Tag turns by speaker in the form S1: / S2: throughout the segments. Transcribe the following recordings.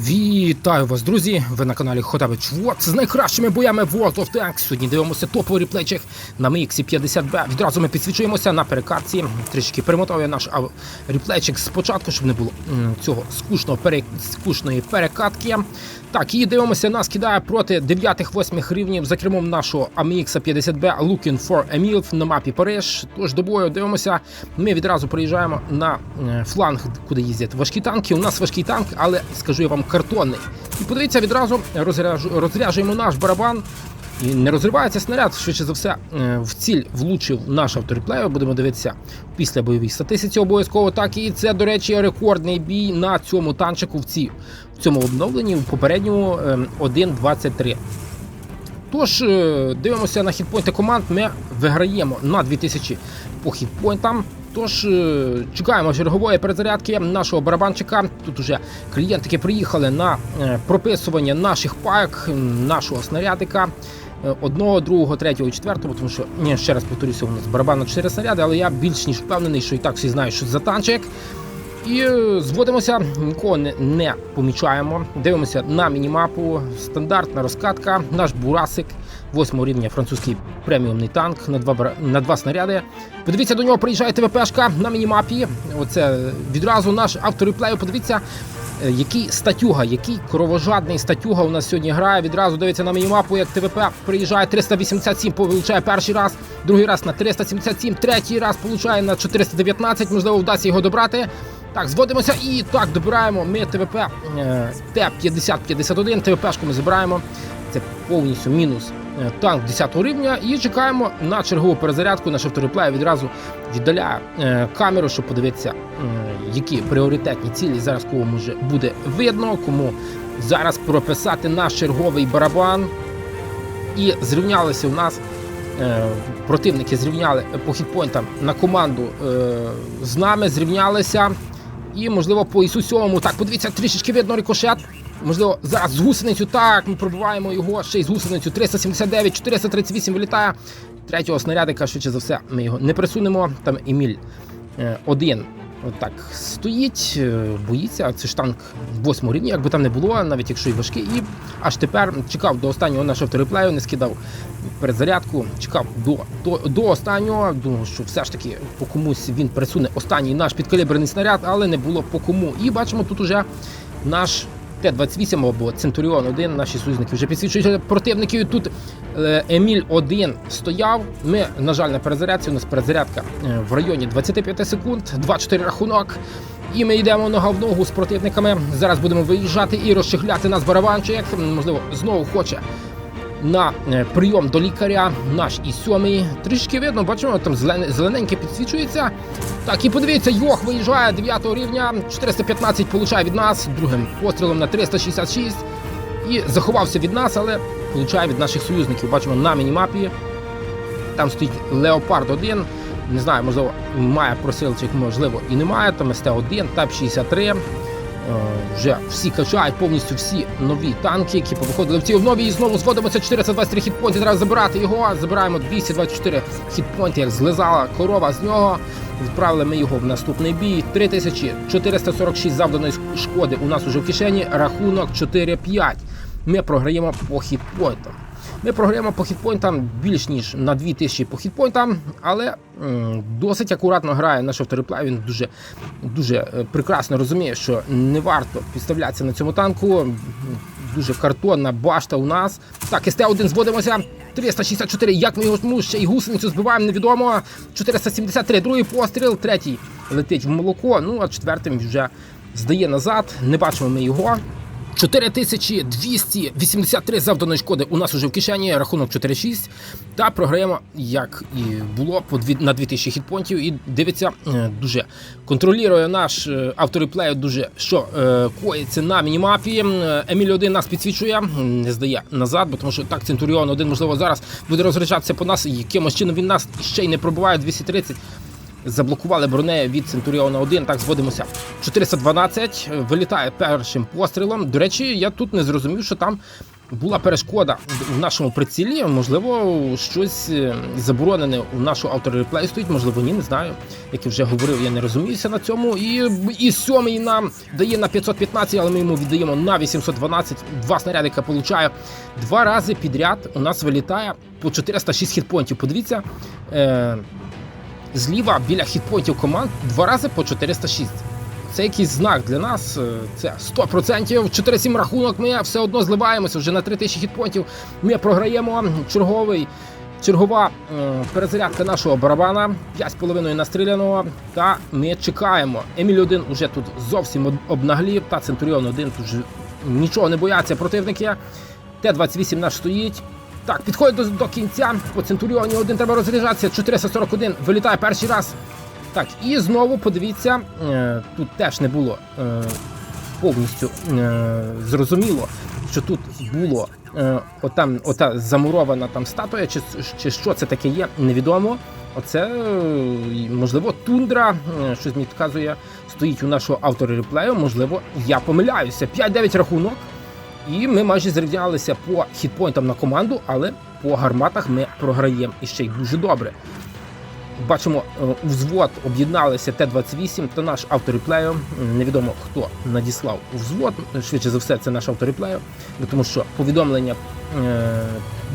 S1: Вітаю вас, друзі! Ви на каналі Хотабич Вот з найкращими боями World of Tanks. Сьогодні дивимося топовий реплейчик на MX 50B. Відразу ми підсвічуємося на перекатці. Трішки перемотав наш реплейчик спочатку, щоб не було цього скучного пере... скучної перекатки. Так, і дивимося, нас кидає проти 9-8 рівнів за кермом нашого AMX 50B Looking for a MILF на мапі Париж. Тож до бою дивимося. Ми відразу приїжджаємо на е, фланг, куди їздять важкі танки. У нас важкий танк, але скажу я вам картонний. І подивіться, відразу розряжу, розряджуємо наш барабан. І не розривається снаряд, швидше за все, е, в ціль влучив наш автореплеєр. Будемо дивитися після бойовій статистиці обов'язково. Так і це, до речі, рекордний бій на цьому танчику в, ці, в цьому обновленні, в попередньому е, 1.23. Тож, е, дивимося на хітпойнти команд. Ми виграємо на 2000 по хітпойнтам. Тож е, чекаємо чергової перезарядки нашого барабанчика. Тут уже клієнтики приїхали на е, прописування наших пайок, нашого снарядика. е, Одного, другого, третього, четвертого, тому що ще раз повторюся, у нас барабан на 4 снаряди, але я більш ніж впевнений, що і так всі знають, що це за танчик. І зводимося, нікого не, не помічаємо. Дивимося на мінімапу. Стандартна розкатка. Наш бурасик, 8 рівня французький преміумний танк на два, на два снаряди. Подивіться, до нього приїжджає ТВПшка на мінімапі. Оце відразу наш автореплею. Подивіться, е, який статюга, який кровожадний статюга у нас сьогодні грає. Відразу дивиться на мінімапу, як ТВП приїжджає 387, получає перший раз, другий раз на 377, третій раз получає на 419. Можливо, вдасться його добрати. Так, зводимося і так добираємо. Ми ТВП е, Т-5051, ТВПшку ми забираємо. Це повністю мінус е, танк 10 рівня. І чекаємо на чергову перезарядку. Наш автореплей відразу віддаляє е, камеру, щоб подивитися, які пріоритетні цілі зараз кого може буде видно, кому зараз прописати наш черговий барабан. І зрівнялися у нас. Противники зрівняли по хітпойнтам на команду з нами, зрівнялися. І, можливо, по Ісусьому. Так, подивіться, трішечки видно рикошет. Можливо, зараз з гусеницю. Так, ми пробиваємо його ще й з гусеницю. 379, 438 вилітає. Третього снарядика, швидше за все, ми його не присунемо. Там Еміль е, один. Отак стоїть, е, боїться. Це ж танк восьмого рівня, якби там не було, навіть якщо і важкий. І аж тепер чекав до останнього нашого автореплею, не скидав перезарядку, чекав до, до, до останнього. Думав, що все ж таки по комусь він присуне останній наш підкаліберний снаряд, але не було по кому. І бачимо, тут уже наш Т-28 або Центуріон 1, наші союзники вже підсвічують противників. Тут е, Еміль 1 стояв. Ми, на жаль, на перезарядці. У нас перезарядка е, в районі 25 секунд, 2-4 рахунок. І ми йдемо нога в ногу з противниками. Зараз будемо виїжджати і розчехляти нас барабанчик. Можливо, знову хоче на е, прийом до лікаря. Наш і сьомий. Трішки видно, бачимо, там зелененьке підсвічується. Так, і подивіться, Йох виїжджає 9 рівня. 415 получає від нас, другим пострілом на 366. І заховався від нас, але получає від наших союзників. Бачимо на мінімапі. Там стоїть Леопард 1. Не знаю, можливо, має просилчик, можливо, і немає. Там СТ-1, ТАП 63. Е, Вже всі качають повністю всі нові танки, які повиходили в ці нові. І знову зводимося 423 хітпойнти. Треба забирати його. Забираємо 224 хітпойнти, як злизала корова з нього. Відправили ми його в наступний бій. 3446 завданої шкоди у нас уже в кишені. Рахунок 4-5. Ми програємо по хітпойнтам. Ми програємо по хітпойнтам більш ніж на 2000 по хітпойнтам, але досить акуратно грає наш автореплей. Він дуже, дуже е, прекрасно розуміє, що не варто підставлятися на цьому танку. Дуже картонна башта у нас. Так, СТ-1 зводимося. 364. Як ми його тому ще й гусеницю збиваємо, невідомо. 473. Другий постріл, третій летить в молоко. Ну а четвертим вже здає назад. Не бачимо ми його. 4283 завданої шкоди у нас уже в кишені, рахунок 4-6. Та програємо, як і було, на 2000 хітпонтів. І дивиться, е, дуже контролює наш е, автореплей, дуже що е, коїться на мінімапі. Еміль 1 нас підсвічує, не здає назад, бо тому що так Центуріон 1, можливо, зараз буде розряджатися по нас. Якимось чином він нас ще й не пробиває 230. Заблокували бронею від Центуріона 1. Так, зводимося. 412 е, вилітає першим пострілом. До речі, я тут не зрозумів, що там була перешкода в нашому прицілі. Можливо, щось е, заборонене у нашого автореплею стоїть, можливо, ні, не знаю. Як я вже говорив, я не розуміюся на цьому. І, і сьомий нам дає на 515, але ми йому віддаємо на 812. Два снарядика получає. Два рази підряд у нас вилітає по 406 хітпонтів. Подивіться. Е, Зліва біля хітпонтів команд два рази по 406. Це якийсь знак для нас. е, Це 100%. 4-7 рахунок. Ми все одно зливаємося вже на 3000 хітпонтів. Ми програємо черговий. Чергова е, перезарядка нашого барабана, 5,5 настріляного. Та ми чекаємо. Еміль 1 уже тут зовсім обнаглів. Та Центуріон 1 тут нічого не бояться противники. Т-28 наш стоїть. Так, підходить до, до кінця. По Центуріоні один треба розряджатися. 441 вилітає перший раз. Так, і знову подивіться, е, тут теж не було е, повністю е, зрозуміло, що тут було е, отам, ота замурована там статуя, чи, чи що це таке є, невідомо. Оце, е, можливо, тундра, е, щось мені підказує, стоїть у нашого автора реплею. Можливо, я помиляюся. 5-9 рахунок. І ми майже зрівнялися по хітпойнтам на команду, але по гарматах ми програємо і ще й дуже добре. Бачимо, е, у взвод об'єдналися Т-28 та наш автореплею. Невідомо хто надіслав у взвод. Швидше за все, це наш автореплею, тому що повідомлення е,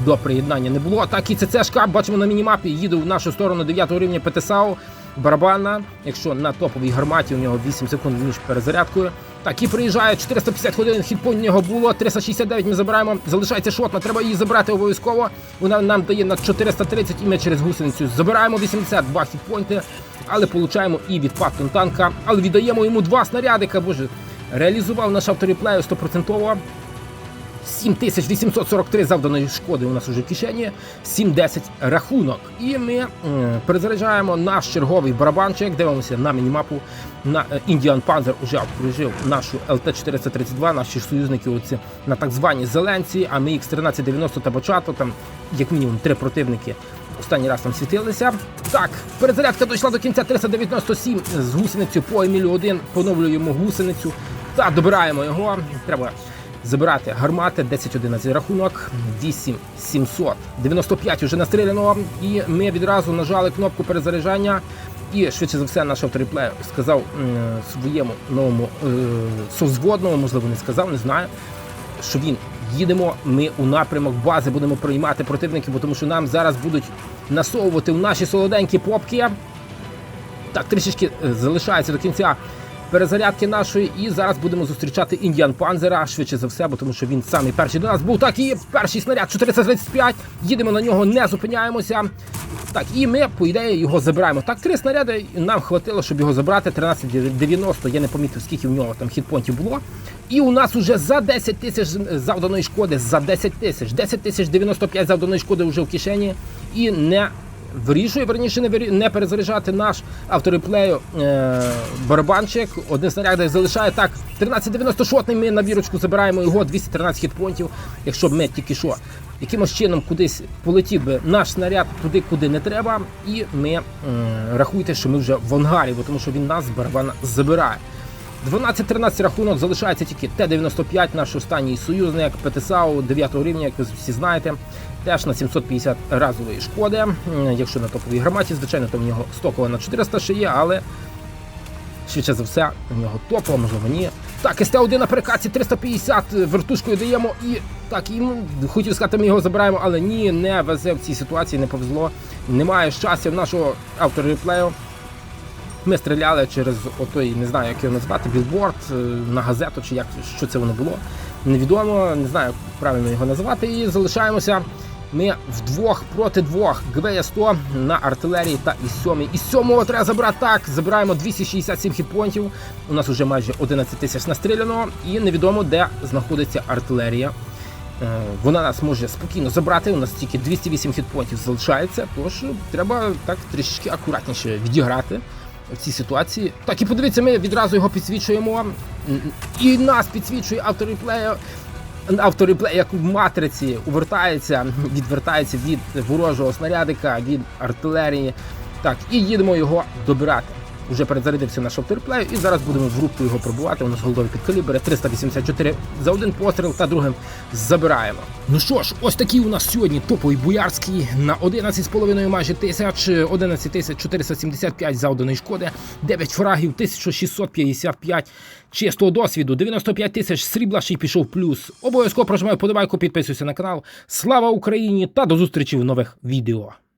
S1: до приєднання не було. Так і ЦЦшка, бачимо на мінімапі, їде в нашу сторону 9 рівня ПТСАУ. Барабана, якщо на топовій гарматі у нього 8 секунд між перезарядкою. Так, і приїжджає 450 годин, хітпойнт у нього було, 369 ми забираємо, залишається шотна, треба її забрати обов'язково. Вона нам дає на 430 і ми через гусеницю забираємо 82 хітпойнти, але получаємо і відпад танка, але віддаємо йому два снарядика, боже. Реалізував наш авторіплею 100%. 7843 завданої шкоди у нас уже в кишені, 7-10 рахунок. І ми е, перезаряджаємо наш черговий барабанчик, дивимося на мінімапу. На е, Indian Panzer уже обкружив нашу ЛТ-432, наші союзники оці, на так званій зеленці, а ми X1390 та Бачато, там як мінімум три противники останній раз там світилися. Так, перезарядка дійшла до кінця 397 з гусеницю по Емілю 1, поновлюємо гусеницю та добираємо його. Треба забирати гармати, 10-11 рахунок, 8795 вже настріляно. І ми відразу нажали кнопку перезаряджання. І швидше за все, наш автореплей сказав своєму новому е, совзводному, можливо, не сказав, не знаю, що він їдемо. Ми у напрямок бази будемо приймати противників, тому що нам зараз будуть насовувати в наші солоденькі попки. Так, трішечки е, залишається до кінця перезарядки нашої, і зараз будемо зустрічати індіан Панзера швидше за все, бо тому що він самий перший до нас був. Так і перший снаряд 435. Їдемо на нього, не зупиняємося. Так, і ми, по ідеї, його забираємо. Так, три снаряди нам хватило, щоб його забрати. 13,90. Я не помітив, скільки в нього там хітпонтів було. І у нас уже за 10 тисяч завданої шкоди, за 10 тисяч, 10 тисяч 95 завданої шкоди вже в кишені. І не вирішує, верніше не, вирі... не перезаряджати наш автореплею е... барабанчик. Один снаряд залишає так. 1390 шотний ми на вірочку забираємо його, 213 хітпонтів. Якщо б ми тільки що якимось чином кудись полетів би наш снаряд туди, куди не треба, і ми е... рахуйте, що ми вже в ангарі, бо тому що він нас з барабана забирає. 12-13 рахунок залишається тільки Т-95, наш останній союзник ПТСАУ 9 рівня, як ви всі знаєте, теж на 750 разової шкоди. Якщо на топовій гарматі, звичайно, то в нього стокова на 400 ще є, але швидше за все, у нього топова, можливо, ні. Так, СТ-1 на перекаті 350 вертушкою даємо і так, ну, хотів сказати, ми його забираємо, але ні, не везе в цій ситуації, не повезло. Немає щастя в нашого автореплею. Ми стріляли через отой, не знаю, як його назвати, білборд е, на газету, чи як що це воно було. Невідомо, не знаю, як правильно його назвати. І залишаємося. Ми вдвох проти двох ГВ-100 на артилерії та із сьомий. Із сьомого треба забрати так. Забираємо 267 хітпонтів. У нас вже майже 11 тисяч настріляно, і невідомо, де знаходиться артилерія. Е, Вона нас може спокійно забрати. У нас тільки 208 хітпонтів залишається, тож треба так трішки акуратніше відіграти в цій ситуації. Так, і подивіться, ми відразу його підсвічуємо. І нас підсвічує автореплею. Автореплей, як в матриці, увертається, відвертається від ворожого снарядика, від артилерії. Так, і їдемо його добирати. Вже перезарядився наш авторплею, і зараз будемо в рубку його пробувати. У нас голдові підкалібри 384 за один постріл та другим забираємо. Ну що ж, ось такий у нас сьогодні топовий боярський на 11,5 майже тисяч, 11 тисяч 475 завданої шкоди, 9 фрагів, 1655 чистого досвіду, 95 тисяч срібла ще й пішов плюс. Обов'язково прожимаю подобайку, підписуйся на канал. Слава Україні та до зустрічі в нових відео.